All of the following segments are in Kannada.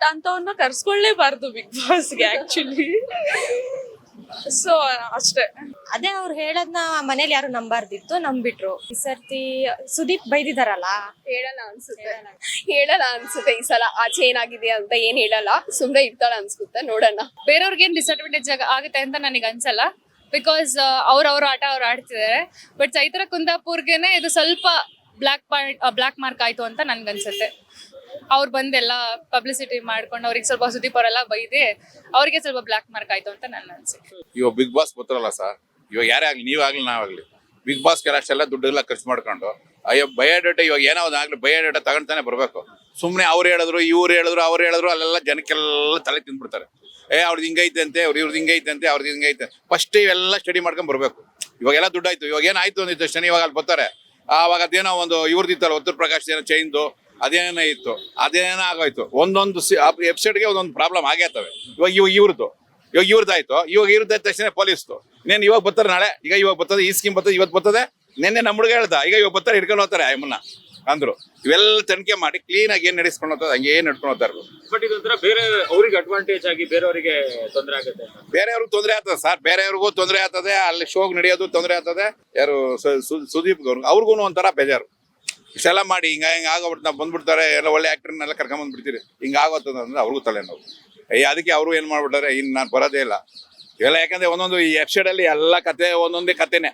ಬಟ್ ಅಂತವನ್ನ ಕರ್ಸ್ಕೊಳ್ಳೇಬಾರ್ದು ಬಿಗ್ ಬಾಸ್ಗೆ ಆಕ್ಚುಲಿ ಸೊ ಅಷ್ಟೇ. ಅದೇ ಅವ್ರು ಹೇಳದ್ನ ಮನೇಲಿ ಯಾರು ನಂಬಾರ್ದಿತ್ತು ನಂಬಿಟ್ರು. ಈ ಸರ್ತಿ ಸುದೀಪ್ ಬೈದಿದಾರಲ್ಲ? ಹೇಳಲ್ಲ ಅನ್ಸುತ್ತೆ. ಹೇಳಲ್ಲ ಅನ್ಸುತ್ತೆ ಈ ಸಲ. ಆಚೆ ಏನಾಗಿದೆ ಅಂತ ಏನ್ ಹೇಳಲ್ಲ. ಸುಮ್ನೆ ಇರ್ತಾಳ ಅನ್ಸುತ್ತೆ ನೋಡೋಣ. ಬೇರೆಯವ್ರಿಗೆ ಏನ್ ಡಿಸ್ಅಡ್ವಾಂಟೇಜ್ ಆಗುತ್ತೆ ಅಂತ ನನಗೆ ಅನ್ಸಲ್ಲ. ಬಿಕಾಸ್ ಅವ್ರ ಅವ್ರ ಆಟ ಅವ್ರು ಆಡ್ತಿದ್ದಾರೆ ಬಟ್ ಚೈತ್ರ ಕುಂದಾಪುರ್ಗೆನೆ ಇದು ಸ್ವಲ್ಪ ಬ್ಲಾಕ್ ಪಾಯಿಂಟ್ ಬ್ಲಾಕ್ ಮಾರ್ಕ್ ಆಯ್ತು ಅಂತ ನನ್ಗನ್ಸುತ್ತೆ. ಅವ್ರು ಬಂದೆಲ್ಲ ಪಬ್ಲಿಸಿಟಿ ಮಾಡ್ಕೊಂಡು ಅವ್ರಿಗೆ ಸ್ವಲ್ಪ ಸುದೀಪ್ ಅವರೆಲ್ಲ ಬೈದೆ ಅವ್ರಿಗೆ ಸ್ವಲ್ಪ ಬ್ಲಾಕ್ ಮಾರ್ಕ್ ಆಯ್ತು ಅಂತ ನನ್ನ ಅನ್ಸಿಕೆ ಇವಾಗ ಬಿಗ್ ಬಾಸ್ ಗೊತ್ತಲ್ಲ ಸರ್ ಇವಾಗ ಯಾರೇ ಆಗ್ಲಿ ನೀವಾಗ್ಲಿ ನಾವಾಗ್ಲಿ ಬಿಗ್ ಬಾಸ್ ಅಷ್ಟೆಲ್ಲ ದುಡ್ಡೆಲ್ಲ ಖರ್ಚು ಮಾಡ್ಕೊಂಡು, ಅಯ್ಯೋ ಬಯೋಡೇಟಾ ಇವಾಗ ಏನೋ ಒಂದು ಆಗ್ಲಿ ಬಯೋಡೇಟಾ ತಗೊಂತಾನೆ ಬರಬೇಕು. ಸುಮ್ಮನೆ ಅವ್ರು ಹೇಳಿದ್ರು, ಇವ್ರು ಹೇಳಿದ್ರು, ಅವ್ರು ಹೇಳಿದ್ರು, ಅಲ್ಲೆಲ್ಲ ಜನಕ್ಕೆಲ್ಲ ತಲೆ ತಿಂದ್ಬಿಡ್ತಾರೆ. ಏ ಅವ್ರದ್ದು ಹಿಂಗೈತೆ ಅಂತೆ, ಅವ್ರ ಇವ್ರದ್ದು ಹಿಂಗೈತೆ ಅಂತೆ ಅವ್ರದ್ದು ಹಿಂಗೈತೆ ಫಸ್ಟ್ ಇವೆಲ್ಲ ಸ್ಟಡಿ ಮಾಡ್ಕೊಂಡ್ ಬರಬೇಕು. ಇವಾಗೆಲ್ಲ ದುಡ್ಡಾಯ್ತು ಇವಾಗ ಏನಾಯ್ತು ಅಂದಿತ್ತು ತಕ್ಷಣ ಇವಾಗ ಅಲ್ಲಿ ಬರ್ತಾರೆ. ಆವಾಗ ಅದೇನೋ ಒಂದು ಇವ್ರದ್ದು ಇತ್ತಲ್ಲ ಉತ್ತರ ಪ್ರಕಾಶ್ ಏನೋ ಚೈನ್ದು ಅದೇನೇನೋ ಇತ್ತು ಅದೇನೇನೋ ಆಗೋಯ್ತು. ಒಂದೊಂದು ವೆಬ್ಸೈಟ್ಗೆ ಒಂದೊಂದು ಪ್ರಾಬ್ಲಮ್ ಆಗೇತವೆ ಇವಾಗ ಇವಾಗ ಇವ್ರದ್ದು. ಇವಾಗ ಇವ್ರದ್ದಾಯ್ತು ಇವಾಗ ಇವ್ರದ್ದು ಆದ ತಕ್ಷಣ ಪೊಲೀಸ್ದು ಇನ್ನೇನು ಇವಾಗ ಬರ್ತಾರೆ ನಾಳೆ? ಈಗ ಇವಾಗ ಬರ್ತದೆ ಈ ಸ್ಕೀಮ್ ಬರ್ತದೆ ಇವತ್ತು ಬರ್ತದೆ? ನಿನ್ನೆ ನಮ್ಮ ಹುಡುಗ ಹೇಳ್ದ ಈಗ ಇವಾಗ ಬರ್ತಾರೆ ಹಿಡ್ಕೊಂಡು ಹೋಗ್ತಾರೆ ಅಮ್ಮನ್ನ ಅಂದ್ರು. ಇವೆಲ್ಲ ತನಿಖೆ ಮಾಡಿ ಕ್ಲೀನ್ ಆಗಿ ಏನ್ ನಡೆಸ್ಕೊಂಡು ಹೋಗ್ತದೆ ಹಂಗೆ ಏನ್ ನಡ್ಕೊಂಡು ಹೋಗ್ತಾರೆ. ಬಟ್ ಇದೊಂಥರ ಬೇರೆ ಅವ್ರಿಗೆ ಅಡ್ವಾಂಟೇಜ್ ಆಗಿ ಬೇರೆಯವರಿಗೆ ತೊಂದರೆ ಆಗುತ್ತೆ. ಬೇರೆಯವ್ರಿಗೆ ತೊಂದರೆ ಆಗ್ತದೆ ಸರ್ ಬೇರೆಯವ್ರಿಗೂ ತೊಂದರೆ ಆಗ್ತದೆ ಅಲ್ಲಿ ಶೋಗ್ ನಡೆಯೋದು ತೊಂದರೆ ಆಗ್ತದೆ. ಯಾರು ಸುದೀಪ್ ಅವ್ರಿಗೂ ಒಂಥರ ಬೇಜಾರು. ಇಷ್ಟೆಲ್ಲ ಮಾಡಿ ಹಿಂಗ ಹಿಂಗ ಆಗೋಬಿಟ್ಟು ನಾವು ಬಂದ್ಬಿಡ್ತಾರೆ ಎಲ್ಲ ಒಳ್ಳೆ ಆ್ಯಕ್ಟ್ರನ್ನೆಲ್ಲ ಕರ್ಕೊಂಬಂದ್ಬಿಡ್ತೀರಿ ಹಿಂಗೆ ಹಿಂಗ ಆಗೋತದ ಅವ್ರಿಗೂ ಅವ್ರಿಗೂ ತಲೆನೋವು ಅಯ್ಯ ಅದಕ್ಕೆ ಅವರು ಏನು ಮಾಡ್ಬಿಟ್ಟಾರೆ ಇನ್ನು ನಾನು ಬರೋದೇ ಇಲ್ಲ. ಇವೆಲ್ಲ ಯಾಕಂದ್ರೆ ಒಂದೊಂದು ಈ ಎಪ್ಸೈಡಲ್ಲಿ ಅಲ್ಲಿ ಎಲ್ಲ ಕತೆ ಒಂದೊಂದೇ ಕತೆನೆ.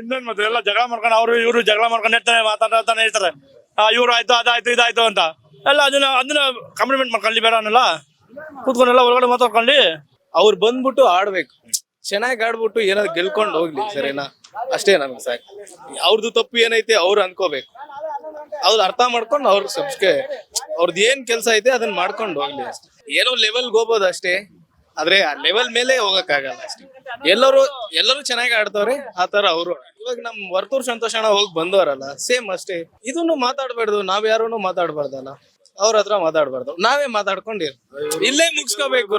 ಇನ್ನೊಂದು ಮತ್ತೆ ಎಲ್ಲ ಜಗಳ ಮಾಡ್ಕೊಂಡು ಅವರು ಇವರು ಜಗಳ ಮಾಡ್ಕೊಂಡು ಇರ್ತಾರೆ ಮಾತಾಡ್ತಾನೆ ಇರ್ತಾರೆ. ಆ ಇವ್ರು ಆಯ್ತು ಅದಾಯ್ತು ಇದಾಯ್ತು ಅಂತ. ಎಲ್ಲ ಅದನ್ನ ಅದನ್ನ ಕಂಪ್ಲಿಮೆಂಟ್ ಮಾಡ್ಕೊಳ್ಳಿ ಬೇಡ ಅನ್ನಲ್ಲ? ಕೂತ್ಕೊಂಡೆಲ್ಲ ಒಳಗಡೆ ಮಾತಾಡ್ಕೊಂಡು ಅವ್ರು ಬಂದ್ಬಿಟ್ಟು ಆಡ್ಬೇಕು. ಚೆನ್ನಾಗಿ ಆಡ್ಬಿಟ್ಟು ಏನಾದ್ರು ಗೆಲ್ಕೊಂಡು ಹೋಗ್ಲಿ ಸರಿನಾ? ಅಷ್ಟೇ ನಮ್ಗೆ ಸಾಕು. ಅವ್ರದ್ದು ತಪ್ಪು ಏನೈತೆ ಅವ್ರು ಅನ್ಕೋಬೇಕು ಅವ್ರು ಅರ್ಥ ಮಾಡ್ಕೊಂಡು ಅವ್ರ ಸಬ್ಸ್ಕೆ ಅವ್ರದ್ ಏನ್ ಕೆಲಸ ಐತೆ ಅದನ್ನ ಮಾಡ್ಕೊಂಡು ಹೋಗ್ಲಿ ಅಷ್ಟೇ. ಏನೋ ಲೆವೆಲ್ಗೆ ಹೋಗ್ಬೋದು ಅಷ್ಟೇ. ಆದ್ರೆ ಆ ಲೆವೆಲ್ ಮೇಲೆ ಹೋಗಕ್ಕಾಗಲ್ಲ ಅಷ್ಟೇ. ಎಲ್ಲರೂ ಎಲ್ಲರೂ ಚೆನ್ನಾಗಿ ಆಡ್ತವ್ರೆ ಆತರ ತರ ಅವರು. ಇವಾಗ ನಮ್ ವರ್ತೂರ್ ಸಂತೋಷಣ ಹೋಗಿ ಬಂದವರಲ್ಲ, ಸೇಮ್ ಅಷ್ಟೇ. ಇದನ್ನು ಮಾತಾಡ್ಬಾರ್ದು, ನಾವ್ ಯಾರು ಮಾತಾಡ್ಬಾರ್ದಲ್ಲ. ಅವ್ರ ಹತ್ರ ಮಾತಾಡ್ಬಾರ್ದು. ನಾವೇ ಮಾತಾಡ್ಕೊಂಡಿರ್. ಇಲ್ಲೇ ಮುಗಿಸ್ಕೋಬೇಕು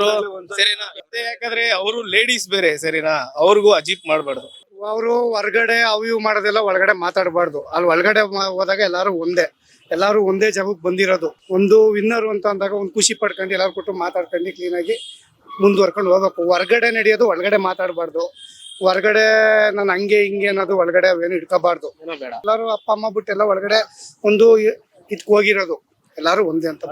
ಸರಿನಾ? ಯಾಕಂದ್ರೆ ಅವರು ಲೇಡೀಸ್ ಬೇರೆ, ಸರಿನಾ? ಅವ್ರಿಗೂ ಅಜೀಪ್ ಮಾಡ್ಬಾರ್ದು. ಅವರು ಹೊರಗಡೆ ಅವು ಇವು ಮಾಡೋದೆಲ್ಲ ಒಳಗಡೆ ಮಾತಾಡಬಾರ್ದು. ಅಲ್ಲಿ ಒಳಗಡೆ ಹೋದಾಗ ಎಲ್ಲರೂ ಒಂದೇ. ಎಲ್ಲರೂ ಒಂದೇ ಜಾಗಕ್ಕೆ ಬಂದಿರೋದು. ಒಂದು ವಿನ್ನರ್ ಅಂತ ಅಂದಾಗ ಒಂದು ಖುಷಿ ಪಡ್ಕೊಂಡು ಎಲ್ಲರೂ ಕೊಟ್ಟು ಮಾತಾಡ್ಕೊಂಡು ಕ್ಲೀನಾಗಿ ಮುಂದುವರ್ಕೊಂಡು ಹೋಗ್ಬೇಕು. ಹೊರಗಡೆ ನಡೆಯೋದು ಒಳಗಡೆ ಮಾತಾಡಬಾರ್ದು. ಹೊರಗಡೆ ನಾನು ಹಂಗೆ ಹಿಂಗೆ ಅನ್ನೋದು ಒಳಗಡೆ ಅವೇನು ಇಟ್ಕೋಬಾರ್ದು. ಎಲ್ಲರೂ ಅಪ್ಪ ಅಮ್ಮ ಬಿಟ್ಟೆಲ್ಲ ಒಳಗಡೆ ಒಂದು ಇದಕ್ಕೆ ಹೋಗಿರೋದು ಎಲ್ಲರೂ ಒಂದೇ ಅಂತ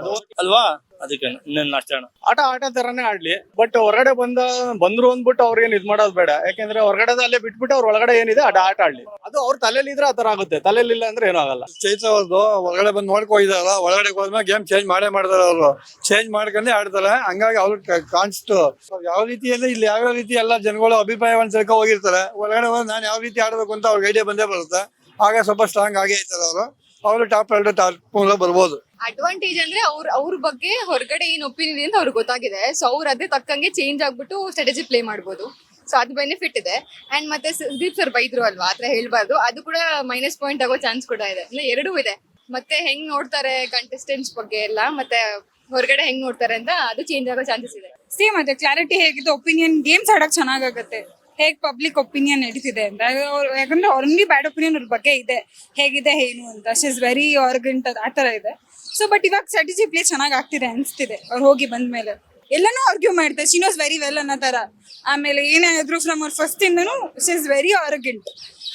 ಅಲ್ವಾ? ಅದಕ್ಕೆ ಇನ್ನೇನು ಅಷ್ಟೇ ಅಣ್ಣ. ಆಟ ಆಟ ತರಾನೇ ಆಡ್ಲಿ. ಬಟ್ ಹೊರಗಡೆ ಬಂದ ಬಂದ್ರು ಅಂದ್ಬಿಟ್ಟು ಅವ್ರೇನ್ ಇದ್ ಮಾಡೋದು ಬೇಡ. ಯಾಕಂದ್ರೆ ಹೊರಗಡೆ ಅಲ್ಲೇ ಬಿಟ್ಬಿಟ್ಟು ಅವ್ರ ಒಳಗಡೆ ಏನಿದೆ ಆಟ ಆಟ ಆಡ್ಲಿ. ಅದು ಅವ್ರ ತಲೆಯಲ್ಲಿ ಇದ್ರೆ ಆತರ ಆಗುತ್ತೆ. ತಲೆಯಲ್ಲಿ ಇಲ್ಲ ಅಂದ್ರೆ ಏನೂ ಆಗಲ್ಲ. ಚೈತ್ರ ಅವ್ರದ್ದು ಒಳಗಡೆ ಬಂದು ನೋಡ್ಕೊಂಡಿದಾರಲ್ಲ ಒಳಗಡೆ ಹೋದ್ಮೇಲೆ ಗೇಮ್ ಚೇಂಜ್ ಮಾಡೇ ಮಾಡ್ತಾರೆ ಅವರು. ಚೇಂಜ್ ಮಾಡ್ಕೊಂಡೇ ಆಡ್ತಾರೆ. ಹಂಗಾಗಿ ಅವ್ರು ಕಾಣಿಸ್ತು. ಯಾವ ರೀತಿಯಲ್ಲಿ ಇಲ್ಲಿ ಯಾವ ರೀತಿ ಎಲ್ಲ ಜನಗಳು ಅಭಿಪ್ರಾಯವನ್ನು ತಿಳ್ಕೊ ಹೋಗಿರ್ತಾರೆ ಒಳಗಡೆ ಹೋದ್ರೆ ನಾನು ಯಾವ ರೀತಿ ಆಡ್ಬೇಕು ಅಂತ ಅವ್ರಿಗೆ ಐಡಿಯಾ ಬಂದೇ ಬರುತ್ತೆ. ಆಗ ಸ್ವಲ್ಪ ಸ್ಟ್ರಾಂಗ್ ಆಗೇ ಇರ್ತಾರೆ ಅವರು. ಅವರು ಟಾಪ್ ಎರಡು ಟಾಪ್ ಬರ್ಬೋದು. ಅಡ್ವಾಂಟೇಜ್ ಅಂದ್ರೆ ಅವ್ರ ಅವ್ರ ಬಗ್ಗೆ ಹೊರಗಡೆ ಏನ್ ಒಪಿನಿಯನ್ ಇದೆ ಅಂತ ಅವ್ರಿಗೆ ಗೊತ್ತಾಗಿದೆ. ಸೊ ಅವ್ರ ಅದೇ ತಕ್ಕಂಗೆ ಚೇಂಜ್ ಆಗ್ಬಿಟ್ಟು ಸ್ಟ್ರಾಟಜಿ ಪ್ಲೇ ಮಾಡ್ಬೋದು. ಸೊ ಅದು ಬೆನಿಫಿಟ್ ಇದೆ. ಅಂಡ್ ಮತ್ತೆ ಸುದೀಪ್ ಸರ್ ಬೈದ್ರು ಅಲ್ವಾ ಆತರ ಹೇಳ್ಬಾರ್ದು. ಅದು ಕೂಡ ಮೈನಸ್ ಪಾಯಿಂಟ್ ಆಗೋ ಚಾನ್ಸ್ ಕೂಡ ಇದೆ. ಅಂದ್ರೆ ಎರಡೂ ಇದೆ. ಮತ್ತೆ ಹೆಂಗ್ ನೋಡ್ತಾರೆ ಕಂಟೆಸ್ಟೆಂಟ್ಸ್ ಬಗ್ಗೆ ಎಲ್ಲ ಮತ್ತೆ ಹೊರಗಡೆ ಹೆಂಗ್ ನೋಡ್ತಾರೆ ಅಂತ ಅದು ಚೇಂಜ್ ಆಗೋ ಚಾನ್ಸಸ್ ಇದೆ. ಸೇಮ್ ಅದೇ ಕ್ಲಾರಿಟಿ ಹೇಗಿದೆ ಒಪಿನಿಯನ್ ಗೇಮ್ಸ್ ಆಡಕ್ ಚೆನ್ನಾಗಾಗತ್ತೆ. ಹೇಗ್ ಪಬ್ಲಿಕ್ ಒಪಿನಿಯನ್ ನಡೀತಿದೆ ಅಂತ. ಯಾಕಂದ್ರೆ ಅವ್ರಿಗೆ ಬ್ಯಾಡ್ ಒಪಿನಿಯನ್ ಅವ್ರ ಬಗ್ಗೆ ಇದೆ. ಹೇಗಿದೆ, ಏನು ಅಂತ. ಶಿ ಇಸ್ ವೆರಿ ಆರ್ಗಂಟ್ ಆ ತರ ಇದೆ. ಸೊ ಬಟ್ ಇವಾಗ ಸ್ಟ್ರಾಟಜಿ ಪ್ಲೇ ಚೆನ್ನಾಗಿ ಆಗ್ತಿದೆ ಅನ್ಸ್ತಿದೆ. ಅವ್ರು ಹೋಗಿ ಬಂದ್ಮೇಲೆ. ಎಲ್ಲಾನು ಆರ್ಗ್ಯೂ ಮಾಡ್ತಾರೆ. ಶಿ ನೋಸ್ ವೆರಿ ವೆಲ್ ಅನ್ನೋ ತರ ಆಮೇಲೆ ಏನೇ ಫ್ರಮ್ ಅವ್ರ ಫಸ್ಟ್ ಇಂದನು she is very arrogant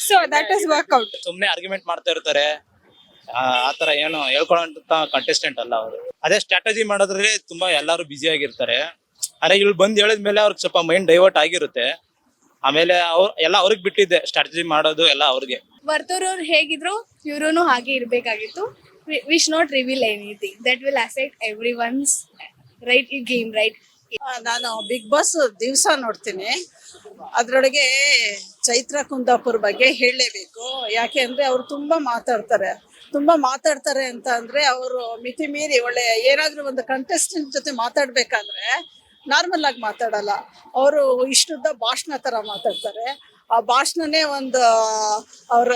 so that is workout ಸುಮ್ನೆ ಆರ್ಗ್ಯುಮೆಂಟ್ ಮಾಡ್ತಾ ಇರ್ತಾರೆ. ಆ ತರ ಏನು ಹೇಳ್ಕೊಳ್ಳೋಂತ ಕಂಟೆಸ್ಟೆಂಟ್ ಅಲ್ಲ ಅವರು. ಅದೇ ಸ್ಟ್ರಾಟಜಿ ಮಾಡೋದ್ರೆ ತುಂಬಾ ಎಲ್ಲಾರು ಬ್ಯುಸಿ ಆಗಿರ್ತಾರೆ. ಅರೆ ಇಲ್ಲಿ ಬಂದ್ ಹೇಳಿದ್ಮೇಲೆ ಅವ್ರಿಗೆ ಸ್ವಲ್ಪ ಮೈಂಡ್ ಡೈವರ್ಟ್ ಆಗಿರುತ್ತೆ. ಆಮೇಲೆ ಅವ್ರ ಎಲ್ಲ ಅವ್ರಿಗೆ ಬಿಟ್ಟಿದ್ದೆ ಸ್ಟ್ರಾಟಜಿ ಮಾಡೋದು ಎಲ್ಲ ಅವ್ರಿಗೆ. ವರ್ತೂರವ್ರು ಹೇಗಿದ್ರು ಇವ್ರು ಹಾಗೆ ಇರ್ಬೇಕಾಗಿತ್ತು. Wish not reveal anything that will affect everyone's right ಈ ಗೇಮ್ ರೈಟ್ ನಾನು ಬಿಗ್ ಬಾಸ್ ದಿವಸ ನೋಡ್ತೀನಿ. ಅದರೊಳಗೆ ಚೈತ್ರ ಕುಂದಾಪುರ್ ಬಗ್ಗೆ ಹೇಳಲೇಬೇಕು. ಯಾಕೆ ಅಂದರೆ ಅವರು ತುಂಬಾ ಮಾತಾಡ್ತಾರೆ. ತುಂಬಾ ಮಾತಾಡ್ತಾರೆ ಅಂತ ಅಂದರೆ ಅವರು ಮಿತಿ ಮೀರಿ ಒಳ್ಳೆ ಏನಾದರೂ ಒಂದು ಕಂಟೆಸ್ಟೆಂಟ್ ಜೊತೆ ಮಾತಾಡ್ಬೇಕಾದ್ರೆ ನಾರ್ಮಲ್ ಆಗಿ ಮಾತಾಡಲ್ಲ. ಅವರು ಇಷ್ಟುದ್ದ ಭಾಷಣ ತರ ಮಾತಾಡ್ತಾರೆ. ಆ ಭಾಷಣನೇ ಒಂದು ಅವರ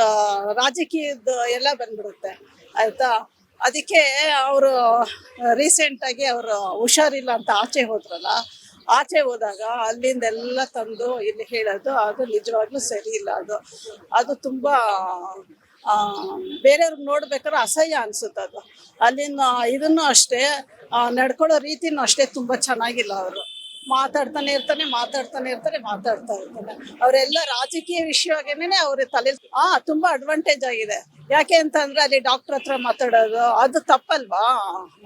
ರಾಜಕೀಯದ ಎಲ್ಲ ಬಂದ್ಬಿಡುತ್ತೆ. ಆಯ್ತಾ? ಅದಕ್ಕೆ ಅವರು ರೀಸೆಂಟ್ ಆಗಿ ಅವರು ಹುಷಾರಿಲ್ಲ ಅಂತ ಆಚೆ ಹೋದ್ರಲ್ಲ, ಆಚೆ ಹೋದಾಗ ಅಲ್ಲಿಂದ ಎಲ್ಲ ತಂದು ಇಲ್ಲಿ ಹೇಳೋದು, ಅದು ನಿಜವಾಗ್ಲೂ ಸರಿ ಇಲ್ಲ. ಅದು ಅದು ತುಂಬಾ ಬೇರೆಯವ್ರಿಗೆ ನೋಡ್ಬೇಕಾದ್ರೆ ಅಸಹ್ಯ ಅನ್ಸುತ್ತೆ ಅದು ಅಲ್ಲಿನ ಇದನ್ನು ಅಷ್ಟೇ ನಡ್ಕೊಳ್ಳೋ ರೀತಿನೂ ಅಷ್ಟೇ ತುಂಬಾ ಚೆನ್ನಾಗಿಲ್ಲ ಅವರು. ಮಾತಾಡ್ತಾನೆ ಇರ್ತಾನೆ ಮಾತಾಡ್ತಾನೆ ಇರ್ತಾನೆ, ಮಾತಾಡ್ತಾ ಇರ್ತಾನೆ. ಅವರೆಲ್ಲ ರಾಜಕೀಯ ವಿಷಯವಾಗೇನೆ ಅವ್ರ ತಲೆ ಆ, ತುಂಬಾ ಅಡ್ವಾಂಟೇಜ್ ಆಗಿದೆ. ಯಾಕೆ ಅಂತಂದ್ರೆ ಅಲ್ಲಿ ಡಾಕ್ಟರ್ ಹತ್ರ ಮಾತಾಡೋದು, ಅದು ತಪ್ಪಲ್ವಾ?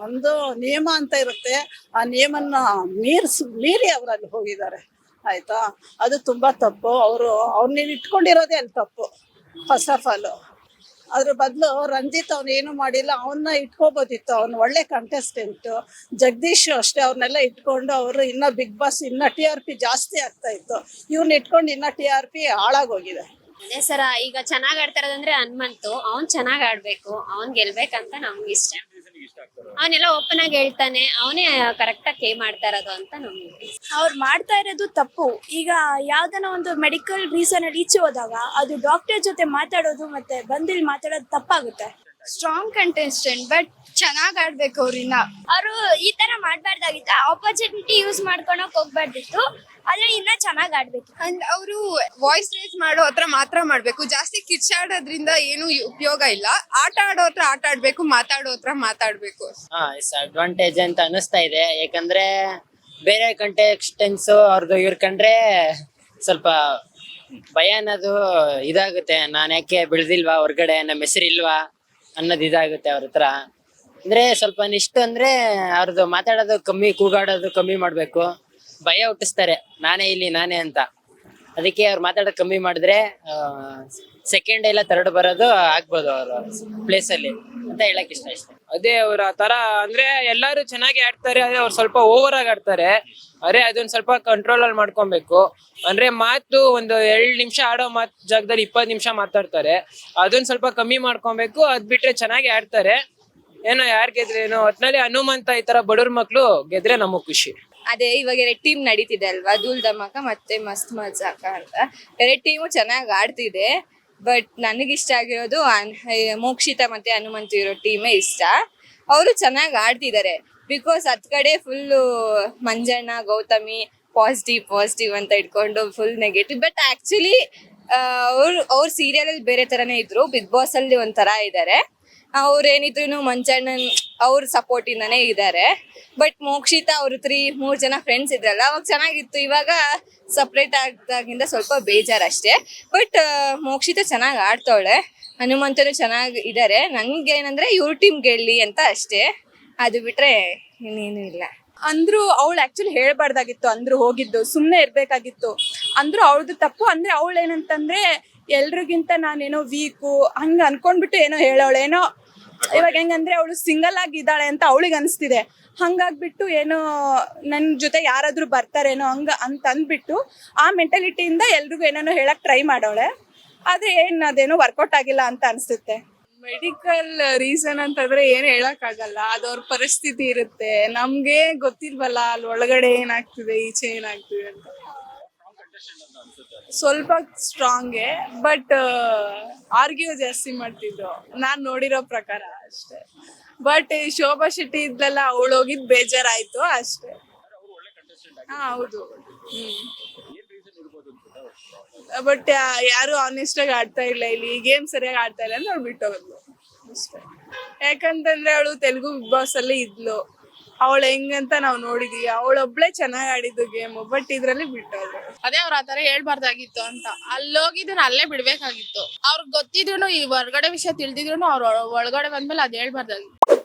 ಒಂದು ನಿಯಮ ಅಂತ ಇರುತ್ತೆ. ಆ ನಿಯಮನ ಮೀರ್ಸ್, ಮೀರಿ ಅವ್ರು ಅಲ್ಲಿ ಹೋಗಿದ್ದಾರೆ. ಆಯ್ತಾ? ಅದು ತುಂಬಾ ತಪ್ಪು. ಅವರು ಅವ್ರನ್ನ ಇಟ್ಕೊಂಡಿರೋದೇ ಅಲ್ಲಿ ತಪ್ಪು. ಫಸ್ಟ್ ಆಫ್ ಆಲ್ ಅದ್ರ ಬದಲು ರಂಜಿತ್ ಅವ್ನು ಏನು ಮಾಡಿಲ್ಲ, ಅವನ್ನ ಇಟ್ಕೋಬೋದಿತ್ತು. ಅವ್ನು ಒಳ್ಳೆ ಕಂಟೆಸ್ಟೆಂಟ್ ಜಗದೀಶ್ ಅಷ್ಟೇ ಅವ್ರನ್ನೆಲ್ಲ ಇಟ್ಕೊಂಡು ಅವರು ಇನ್ನ ಬಿಗ್ ಬಾಸ್ ಇನ್ನ ಟಿ ಆರ್ ಪಿ ಜಾಸ್ತಿ ಆಗ್ತಾ ಇತ್ತು. ಇವ್ನ ಇಟ್ಕೊಂಡು ಇನ್ನ ಟಿ ಆರ್ ಪಿ ಹಾಳಾಗೋಗಿದೆ. ಅದೇ ಸರ, ಈಗ ಚೆನ್ನಾಗ್ ಆಡ್ತಾ ಇರೋದಂದ್ರೆ ಹನುಮಂತು. ಅವ್ನ್ ಚೆನ್ನಾಗ್ ಆಡ್ಬೇಕು, ಅವ್ನ್ ಗೆಲ್ಬೇಕಂತ ನಮ್ಗೆ ಇಷ್ಟ. ಅವನೆಲ್ಲ ಓಪನ್ ಆಗಿ ಹೇಳ್ತಾನೆ. ಅವನೇ ಕರೆಕ್ಟ್ ಆಗಿ ಕೇ ಮಾಡ್ತಾ ಇರೋದು ಅಂತ ನಮ್ಗೆ ಅವ್ರು ಮಾಡ್ತಾ ಇರೋದು ತಪ್ಪು. ಈಗ ಯಾವ್ದನ ಒಂದು ಮೆಡಿಕಲ್ ರೀಸನ್ ಅಲ್ಲಿ ಈಚೆ ಹೋದಾಗ ಅದು ಡಾಕ್ಟರ್ ಜೊತೆ ಮಾತಾಡೋದು ಮತ್ತೆ ಬಂದಿಲ್ ಮಾತಾಡೋದು ತಪ್ಪಾಗುತ್ತೆ. ಸ್ಟ್ರಾಂಗ್ ಕಂಟೆಸ್ಟೆಂಟ್ ಬಟ್ ಚೆನ್ನಾಗ್ ಆಡ್ಬೇಕು ಅವ್ರಿನ್ನ. ಅವರು ಈ ತರ ಮಾಡ್ಬಾರ್ದಾಗಿತ್ತು. ಆಪರ್ಚುನಿಟಿ ಯೂಸ್ ಮಾಡ್ಕೊಳಕ್ ಹೋಗ್ಬಾರ್ದಿತ್ತು. ಆದ್ರೆ ಇನ್ನ ಚೆನ್ನಾಗ್ ಆಡ್ಬೇಕು. ಅಂಡ್ ಅವರು ವಾಯ್ಸ್ ರೇಸ್ ಮಾಡೋ ಹತ್ರ ಮಾತ್ರ ಮಾಡ್ಬೇಕು. ಜಾಸ್ತಿ ಕಿರ್ಚಾಡೋದ್ರಿಂದ ಏನು ಉಪಯೋಗ ಇಲ್ಲ. ಆಟ ಆಡೋ ಹತ್ರ ಆಟ ಆಡ್ಬೇಕು ಮಾತಾಡೋ ಹತ್ರ ಮಾತಾಡ್ಬೇಕು. ಅಡ್ವಾಂಟೇಜ್ ಅಂತ ಅನಿಸ್ತಾ ಇದೆ. ಯಾಕಂದ್ರೆ ಬೇರೆ ಕಂಟೆಸ್ಟೆನ್ಸ್ ಅವ್ರದ್ದು ಇವ್ರ ಕಂಡ್ರೆ ಸ್ವಲ್ಪ ಭಯ ಅನ್ನೋದು ಇದಾಗುತ್ತೆ. ನಾನು ಯಾಕೆ ಬೆಳೆದಿಲ್ವಾ? ಹೊರ್ಗಡೆ ನಮ್ಮ ಹೆಸರಿಲ್ವಾ ಅನ್ನೋದು ಇದಾಗುತ್ತೆ ಅವ್ರ ಹತ್ರ. ಅಂದ್ರೆ ಸ್ವಲ್ಪ ನಿಷ್ಠ ಅಂದ್ರೆ ಅವ್ರದ್ದು ಮಾತಾಡೋದು ಕಮ್ಮಿ, ಕೂಗಾಡೋದು ಕಮ್ಮಿ ಮಾಡ್ಬೇಕು. ಭಯ ಹುಟ್ಟಿಸ್ತಾರೆ. ನಾನೇ ಇಲ್ಲಿ, ನಾನೇ ಅಂತ. ಅದಕ್ಕೆ ಅವ್ರು ಮಾತಾಡೋದು ಕಮ್ಮಿ ಮಾಡಿದ್ರೆ ಸೆಕೆಂಡ್ ಎಲ್ಲ ಥರ್ಡ್ ಬರೋದು ಆಗ್ಬೋದು ಅವ್ರ ಪ್ಲೇಸ್ ಅಲ್ಲಿ ಅಂತ ಹೇಳಕ್ ಇಷ್ಟ ಅಷ್ಟೇ. ಅದೇ ಅವ್ರ ತರ ಅಂದ್ರೆ ಎಲ್ಲಾರು ಚೆನ್ನಾಗಿ ಆಡ್ತಾರೆ, ಅದೇ ಅವ್ರು ಸ್ವಲ್ಪ ಓವರ್ ಆಗಿ ಆಡ್ತಾರೆ. ಅರೆ ಅದೊಂದ್ ಸ್ವಲ್ಪ ಕಂಟ್ರೋಲ್ ಅಲ್ಲಿ ಮಾಡ್ಕೊಬೇಕು. ಅಂದ್ರೆ ಮಾತು ಒಂದು ಎರಡ್ ನಿಮಿಷ ಆಡೋ ಮಾತ್ ಜಾಗದಲ್ಲಿ ಇಪ್ಪತ್ ನಿಮಿಷ ಮಾತಾಡ್ತಾರೆ. ಅದೊಂದ್ ಸ್ವಲ್ಪ ಕಮ್ಮಿ ಮಾಡ್ಕೊಬೇಕು, ಅದ್ ಬಿಟ್ರೆ ಚೆನ್ನಾಗಿ ಆಡ್ತಾರೆ. ಏನೋ ಯಾರ್ ಗೆದ್ರೆ ಏನೋ, ಒಟ್ನಲ್ಲಿ ಹನುಮಂತ ಈ ತರ ಬಡವ್ರ ಮಕ್ಳು ಗೆದ್ರೆ ನಮಗ್ ಖುಷಿ. ಅದೇ ಇವಾಗ ಎರಡು ಟೀಮ್ ನಡೀತಿದೆ ಅಲ್ವಾ? ಧೂಲ್ ಧಮಾಕ ಮತ್ತೆ ಮಸ್ತ್ ಮಜಾಕ ಅಂತ. ಎರಡು ಟೀಮು ಚೆನ್ನಾಗಿ ಆಡ್ತಿದೆ. ಬಟ್ ನನಗಿಷ್ಟ ಆಗಿರೋದು ಅನ್- ಮೋಕ್ಷಿತ ಮತ್ತೆ ಹನುಮಂತ ಇರೋ ಟೀಮೇ ಇಷ್ಟ. ಅವರು ಚೆನ್ನಾಗಿ ಆಡ್ತಿದ್ದಾರೆ. ಬಿಕಾಸ್ ಅದ್ ಕಡೆ full Manjanna, Gautami positive positive ಅಂತ ಇಟ್ಕೊಂಡು ಫುಲ್ ನೆಗೆಟಿವ್ ಬಟ್ ಆಕ್ಚುಲಿ ಅವ್ರು, ಅವ್ರ ಸೀರಿಯಲ್ ಅಲ್ಲಿ ಬೇರೆ ತರನೇ ಇದ್ರು. ಬಿಗ್ ಬಾಸ್ ಅಲ್ಲಿ ಒಂಥರ ಇದ್ದಾರೆ ಅವ್ರೇನಿದ್ರು ಮಂಚಣ್ಣನ್ ಅವ್ರ ಇಂದನೇ ಇದ್ದಾರೆ ಬಟ್ ಮೋಕ್ಷಿತಾ ಅವ್ರ ತ್ರೀ ಮೂರ್ ಜನ ಫ್ರೆಂಡ್ಸ್ ಇದ್ರಲ್ಲ, ಅವಾಗ ಚೆನ್ನಾಗಿತ್ತು. ಇವಾಗ ಸಪ್ರೇಟ್ ಆಗ್ದಾಗಿಂದ ಸ್ವಲ್ಪ ಬೇಜಾರಷ್ಟೇ. ಬಟ್ ಮೋಕ್ಷಿತಾ ಚೆನ್ನಾಗಿ ಆಡ್ತವಳೆ. ಹನುಮಂತನು ಚೆನ್ನಾಗಿ ಇದ್ದಾರೆ ನಂಗೆ ಏನಂದ್ರೆ ಇವ್ರ ಟೀಮ್ ಗೆಲ್ಲಿ ಅಂತ ಅಷ್ಟೇ. ಅದು ಬಿಟ್ರೆ ಇನ್ನೇನು ಇಲ್ಲ. ಅಂದ್ರು ಅವಳು ಆಕ್ಚುಲಿ ಹೇಳ್ಬಾರ್ದಾಗಿತ್ತು. ಅಂದ್ರು ಹೋಗಿದ್ದು ಸುಮ್ಮನೆ ಇರ್ಬೇಕಾಗಿತ್ತು. ಅಂದ್ರು ಅವಳದು ತಪ್ಪು. ಅಂದ್ರೆ ಅವಳು ಏನಂತಂದ್ರೆ ಎಲ್ರಿಗಿಂತ ನಾನೇನೋ ವೀಕು ಹಂಗ ಅನ್ಕೊಂಡ್ಬಿಟ್ಟು ಏನೋ ಹೇಳೋಳೇನೋ ಇವಾಗ ಹೆಂಗಂದ್ರೆ ಅವಳು ಸಿಂಗಲ್ ಆಗಿದ್ದಾಳೆ ಅಂತ ಅವಳಿಗೆ ಅನಿಸ್ತಿದೆ. ಹಂಗಾಗ್ಬಿಟ್ಟು ಏನೋ ನನ್ನ ಜೊತೆ ಯಾರಾದ್ರೂ ಬರ್ತಾರೇನೋ ಹಂಗ ಅಂತ ಅಂದ್ಬಿಟ್ಟು ಆ ಮೆಂಟಾಲಿಟಿಯಿಂದ ಎಲ್ರಿಗೂ ಏನೇನೋ ಹೇಳಕ್ ಟ್ರೈ ಮಾಡೋಳೆ ಆದ್ರೆ ಏನ್ ಅದೇನೋ ವರ್ಕೌಟ್ ಆಗಿಲ್ಲ ಅಂತ ಅನ್ಸುತ್ತೆ. ಮೆಡಿಕಲ್ ರೀಸನ್ ಅಂತಂದ್ರೆ ಏನು ಹೇಳಕ್ ಆಗಲ್ಲ ಅದು ಅವ್ರ ಪರಿಸ್ಥಿತಿ ಇರುತ್ತೆ. ನಮ್ಗೆ ಗೊತ್ತಿಲ್ವಲ್ಲ ಅಲ್ಲಿ ಒಳಗಡೆ ಏನಾಗ್ತಿದೆ, ಈಚೆ ಏನಾಗ್ತಿದೆ ಅಂತ. ಸ್ವಲ್ಪ ಸ್ಟ್ರಾಂಗೆ ಬಟ್ ಆರ್ಗ್ಯೂ ಜಾಸ್ತಿ ಮಾಡ್ತಿದ್ರು ನಾನ್ ನೋಡಿರೋ ಪ್ರಕಾರ ಅಷ್ಟೇ. ಬಟ್ ಶೋಭಾ ಶೆಟ್ಟಿ ಇದ್ದಲ್ಲ ಅವಳು ಹೋಗಿದ್ ಬೇಜಾರಾಯ್ತು ಅಷ್ಟೇ. ಹಾ, ಹೌದು. ಬಟ್ ಯಾರು ಆನೆಸ್ಟ್ ಆಗಿ ಆಡ್ತಾ ಇಲ್ಲ, ಇಲ್ಲಿ ಗೇಮ್ ಸರಿಯಾಗಿ ಆಡ್ತಾ ಇಲ್ಲ ಅಂತ ಅವ್ಳು ಬಿಟ್ಟೋಗಿದ್ಲು ಅಷ್ಟೇ. ಯಾಕಂತಂದ್ರೆ ಅವಳು ತೆಲುಗು ಬಿಗ್ ಬಾಸ್ ಅಲ್ಲಿ ಇದ್ಲು. ಅವಳು ಹೆಂಗಂತ ನಾವು ನೋಡಿದೀವಿ. ಅವಳೊಬ್ಳೆ ಚೆನ್ನಾಗಿ ಆಡಿದ್ದು ಗೇಮ್ ಬಟ್ ಇದ್ರಲ್ಲಿ ಬಿಟ್ಟವ್ರು ಅದೇ ಅವ್ರ ಆತರ ಹೇಳ್ಬಾರ್ದಾಗಿತ್ತು ಅಂತ. ಅಲ್ಲೋಗಿದ್ದು ಅಲ್ಲೇ ಬಿಡ್ಬೇಕಾಗಿತ್ತು. ಅವ್ರಿಗೆ ಗೊತ್ತಿದ್ರು ಈ ಹೊರ್ಗಡೆ ವಿಷಯ ತಿಳಿದಿದ್ರು ಅವ್ರ ಒಳಗಡೆ ಬಂದ್ಮೇಲೆ ಅದ್ ಹೇಳ್ಬಾರ್ದಾಗಿತ್ತು.